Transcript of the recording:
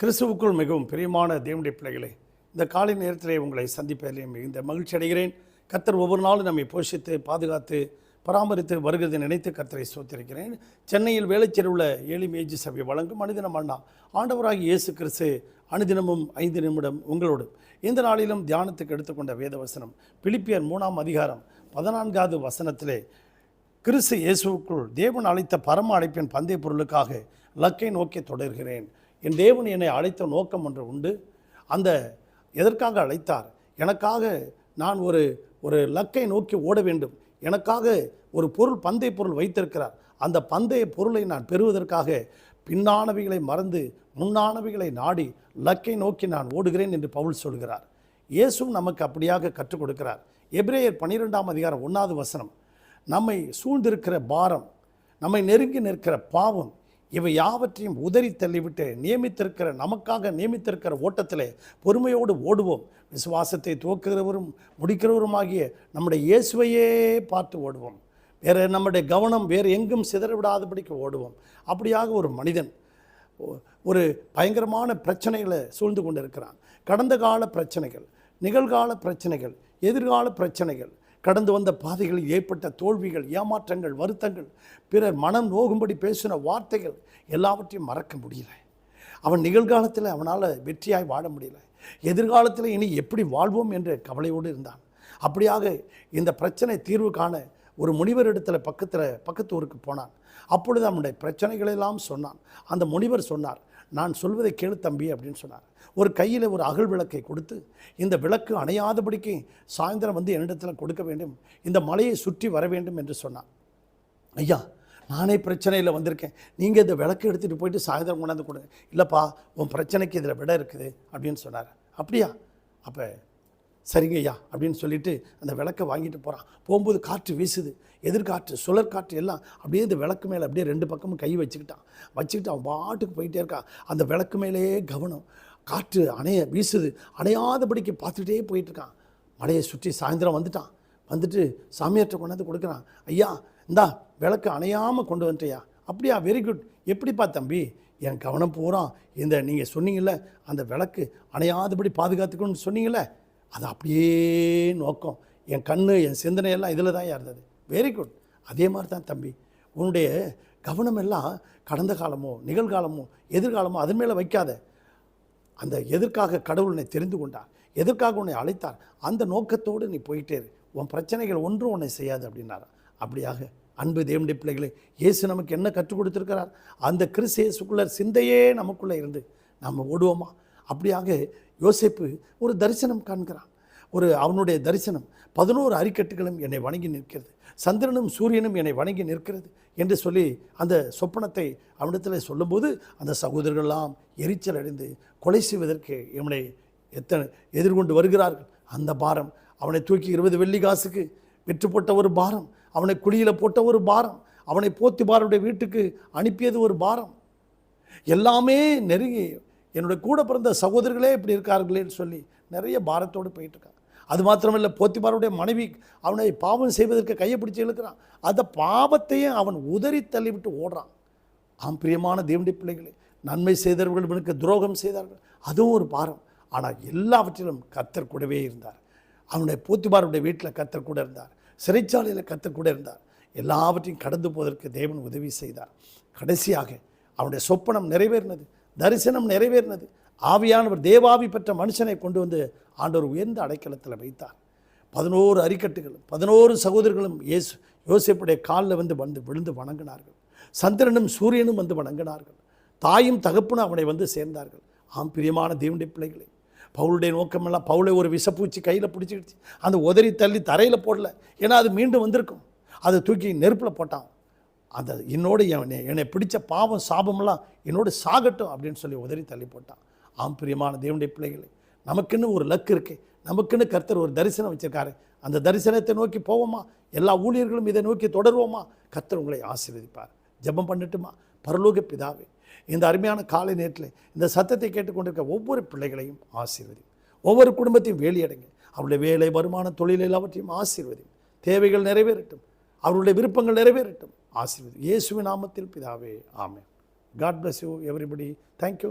கிறிஸ்துவுக்குள் மிகவும் பிரியமான தேவனுடைய பிள்ளைகளை இந்த காலை நேரத்திலே உங்களை சந்திப்பதிலே மிகுந்த மகிழ்ச்சி அடைகிறேன். கர்த்தர் ஒவ்வொரு நாளும் நம்மை போஷித்து பாதுகாத்து பராமரித்து வருகிறதை நினைத்து கர்த்தரை சோத்திருக்கிறேன் சென்னையில் வேலைச்சேர் உள்ள ஏழி மேஜி சபை வழங்கும் அனுதினம் அண்ணா ஆண்டவராகி இயேசு கிறிஸ்து அனுதினமும் ஐந்து நிமிடம் உங்களோடு இந்த நாளிலும் தியானத்துக்கு எடுத்துக்கொண்ட வேத வசனம் பிலிப்பியர் மூணாம் அதிகாரம் பதினான்காவது வசனத்திலே கிறிஸ்து இயேசுவுக்குள் தேவன் அழைத்த பரம அழைப்பின் பந்தய பொருளுக்காக லக்கை நோக்கி தொடர்கிறேன். என் தேவன் என்னை அழைத்த நோக்கம் ஒன்று உண்டு. அந்த எதற்காக அழைத்தார்? எனக்காக நான் ஒரு ஒரு லக்கை நோக்கி ஓட வேண்டும். எனக்காக ஒரு பொருள் பந்தய பொருள் வைத்திருக்கிறார். அந்த பந்தய பொருளை நான் பெறுவதற்காக பின்னானவைகளை மறந்து முன்னானவைகளை நாடி லக்கை நோக்கி நான் ஓடுகிறேன் என்று பவுல் சொல்கிறார். இயேசுவும் நமக்கு அப்படியாக கற்றுக் கொடுக்கிறார். எப்ரேயர் பன்னிரெண்டாம் அதிகாரம் ஒன்றாவது வசனம் நம்மை சூழ்ந்திருக்கிற பாரம் நம்மை நெருங்கி நிற்கிற பாவம் இவை யாவற்றையும் உதறி தள்ளிவிட்டு நியமித்திருக்கிற நமக்காக நியமித்திருக்கிற ஓட்டத்திலே பொறுமையோடு ஓடுவோம். விசுவாசத்தை துவக்குகிறவரும் முடிக்கிறவருமாகிய நம்முடைய இயேசுவையே பார்த்து ஓடுவோம். வேறு நம்முடைய கவனம் வேறு எங்கும் சிதற விடாதபடிக்கு ஓடுவோம். அப்படியாக ஒரு மனிதன் ஒரு பயங்கரமான பிரச்சனைகளை சூழ்ந்து கொண்டு இருக்கிறான் கடந்த கால பிரச்சனைகள் நிகழ்கால பிரச்சனைகள் எதிர்கால பிரச்சனைகள் கடந்து வந்த பாதைகளில் ஏற்பட்ட தோல்விகள் ஏமாற்றங்கள் வருத்தங்கள் பிறர் மனம் நோகும்படி பேசின வார்த்தைகள் எல்லாவற்றையும் மறக்க முடியல. அவன் நிகழ்காலத்தில் அவனால் வெற்றியாய் வாழ முடியல. எதிர்காலத்தில் இனி எப்படி வாழ்வோம் என்ற கவலையோடு இருந்தான். அப்படியாக இந்த பிரச்சனை தீர்வு காண ஒரு முனிவர் இடத்துல பக்கத்தில் பக்கத்து ஊருக்கு போனான். அப்பொழுது அவனுடைய பிரச்சனைகளெல்லாம் சொன்னான். அந்த முனிவர் சொன்னார் நான் சொல்வதை கேளு தம்பி அப்படின்னு சொன்னார். ஒரு கையில் ஒரு அகல் விளக்கை கொடுத்து இந்த விளக்கு அணையாதபடிக்கு சாயந்தரம் வந்து என்னிடத்தில் கொடுக்க வேண்டும் இந்த மலையை சுற்றி வர வேண்டும் என்று சொன்னான் ஐயா நானே பிரச்சனையில் வந்திருக்கேன். நீங்கள் இந்த விளக்கு எடுத்துகிட்டு போயிட்டு சாயந்தரம் கொண்டாந்து கொடுங்க இல்லைப்பா உன் பிரச்சனைக்கு இதில் விட இருக்குது அப்படின்னு சொன்னார். அப்படியா? அப்போ சரிங்க ஐயா அப்படின்னு சொல்லிட்டு அந்த விளக்கை வாங்கிட்டு போகிறான் போகும்போது காற்று வீசுது. எதிர்காற்று சுழற்காற்று எல்லாம் அப்படியே இந்த விளக்கு மேலே அப்படியே ரெண்டு பக்கமும் கை வச்சுக்கிட்டான். வச்சுக்கிட்டு அவன் பாட்டுக்கு போயிட்டே இருக்கான். அந்த விளக்கு மேலேயே கவனம். காற்று அணைய வீசுது. அணையாதபடிக்கு பார்த்துக்கிட்டே போயிட்டுருக்கான் மலையை சுற்றி சாயந்தரம் வந்துட்டான். வந்துட்டு சாமியார்ட்ட கொண்டாந்து கொடுக்குறான். ஐயா இந்தா விளக்கு அணையாமல் கொண்டு வந்துட்டியா? அப்படியா வெரி குட் எப்படிப்பா தம்பி? என் கவனம் பூரா இந்த நீங்கள் சொன்னீங்கள்ல அந்த விளக்கு அணையாதபடி பாதுகாத்துக்கணும்னு சொன்னீங்களே அது அப்படியே நோக்கம். என் கண்ணு என் சிந்தனையெல்லாம் இதில் தான் இருந்தது. வெரி குட் அதே மாதிரி தான் தம்பி. உன்னுடைய கவனம் எல்லாம் கடந்த காலமோ நிகழ்காலமோ எதிர்காலமோ அதன் மேலே வைக்காத. அந்த எதற்காக கடவுள் உன்னை தெரிந்து கொண்டார் எதற்காக உன்னை அழைத்தார் அந்த நோக்கத்தோடு நீ போயிட்டே இரு. உன் பிரச்சனைகள் ஒன்றும் உன்னை செய்யாது அப்படின்னாரா. அப்படியாக அன்பு தேவனுடைய பிள்ளைகளை இயேசு நமக்கு என்ன கற்றுக் கொடுத்துருக்கிறார்? அந்த கிறிஸ்து இயேசுக்குள்ள சிந்தையே நமக்குள்ளே இருந்து நம்ம ஓடுவோமா? அப்படியாக யோசிப்பு ஒரு தரிசனம் காண்கிறான். ஒரு அவனுடைய தரிசனம் பதினோரு அரிக்கட்டுகளும் என்னை வணங்கி நிற்கிறது சந்திரனும் சூரியனும் என்னை வணங்கி நிற்கிறது என்று சொல்லி அந்த சொப்பனத்தை அவனிடத்தில் சொல்லும்போது அந்த சகோதரர்கள்லாம் எரிச்சல் அடைந்து கொலை செய்வதற்கு இவனை எத்தனை எதிர்கொண்டு வருகிறார்கள். அந்த பாரம் அவனை தூக்கி இருபது வெள்ளி காசுக்கு விற்று போட்ட ஒரு பாரம் அவனை குழியில் போட்ட ஒரு பாரம் அவனை போத்திபாருடைய வீட்டுக்கு அனுப்பியது ஒரு பாரம். எல்லாமே நெருங்கி என்னுடைய கூட பிறந்த சகோதரர்களே இப்படி இருக்கார்களேன்னு சொல்லி நிறைய பாரத்தோடு போயிட்டுருக்கான் அது மாத்திரமில்லை போத்திபாருடைய மனைவி அவனை பாவம் செய்வதற்கு கையை பிடிச்சி இழுக்கிறான். அந்த பாவத்தையும் அவன் உதறி தள்ளிவிட்டு ஓடுறான். ஆம் பிரியமான தேவனுடைய பிள்ளைகளே நன்மை செய்தவர்கள் இவனுக்கு துரோகம் செய்தார்கள். அதுவும் ஒரு பாரம். ஆனால் எல்லாவற்றிலும் கத்தர் கூடவே இருந்தார். அவனுடைய போத்திபாருடைய வீட்டில் கத்தர் கூட இருந்தார். சிறைச்சாலையில் கத்தர் கூட இருந்தார். எல்லாவற்றையும் கடந்து போவதற்கு தேவன் உதவி செய்தார். கடைசியாக அவனுடைய சொப்பனம் நிறைவேறினது. தரிசனம் நிறைவேறினது. ஆவியானவர் தேவாவி பெற்ற மனுஷனை கொண்டு வந்து ஆண்டவர் உயர்ந்த அடைக்கலத்தில் வைத்தார். பதினோரு அரிக்கட்டுகளும் பதினோரு சகோதரர்களும் இயேசு யோசிப்புடைய காலில் வந்து வந்து விழுந்து வணங்கினார்கள். சந்திரனும் சூரியனும் வந்து வணங்கினார்கள். தாயும் தகப்பனும் அவனை வந்து சேர்ந்தார்கள். ஆம் பிரியமான தேவனுடைய பிள்ளைகளை பவுளுடைய நோக்கமெல்லாம் பவுளை ஒரு விஷப்பூச்சி கையில் பிடிச்சிக்கிடுச்சு. அந்த உதறி தள்ளி தரையில் போடல. ஏன்னா அது மீண்டும் வந்திருக்கும். அதை தூக்கி நெருப்பில் போட்டான். அந்த என்னோட என்னை என்னை பிடிச்ச பாவம் சாபமெல்லாம் என்னோடு சாகட்டும் அப்படின்னு சொல்லி உதறி தள்ளி போட்டான். ஆம் பிரியமான தேவனுடைய பிள்ளைகளை நமக்குன்னு ஒரு லக்கு இருக்கு. நமக்குன்னு கர்த்தர் ஒரு தரிசனம் வச்சுருக்காரு. அந்த தரிசனத்தை நோக்கி போவோமா? எல்லா ஊழியர்களும் இதை நோக்கி தொடருவோமா? கர்த்தர் உங்களை ஆசீர்வதிப்பார். ஜெபம் பண்ணட்டுமா? பரலோக பிதாவே இந்த அருமையான காலை நேரத்தில் இந்த சத்தத்தை கேட்டுக்கொண்டிருக்க ஒவ்வொரு பிள்ளைகளையும் ஆசீர்வதி ஒவ்வொரு குடும்பத்தையும் வேலியடைங்க. அவருடைய வேலை வருமான தொழில் எல்லாவற்றையும் ஆசீர்வதி தேவைகள் நிறைவேறட்டும். அவருடைய விருப்பங்கள் நிறைவேறட்டும். ஆசீர்வதி. இயேசுவின் நாமத்தில் பிதாவே ஆமே God bless you everybody thank you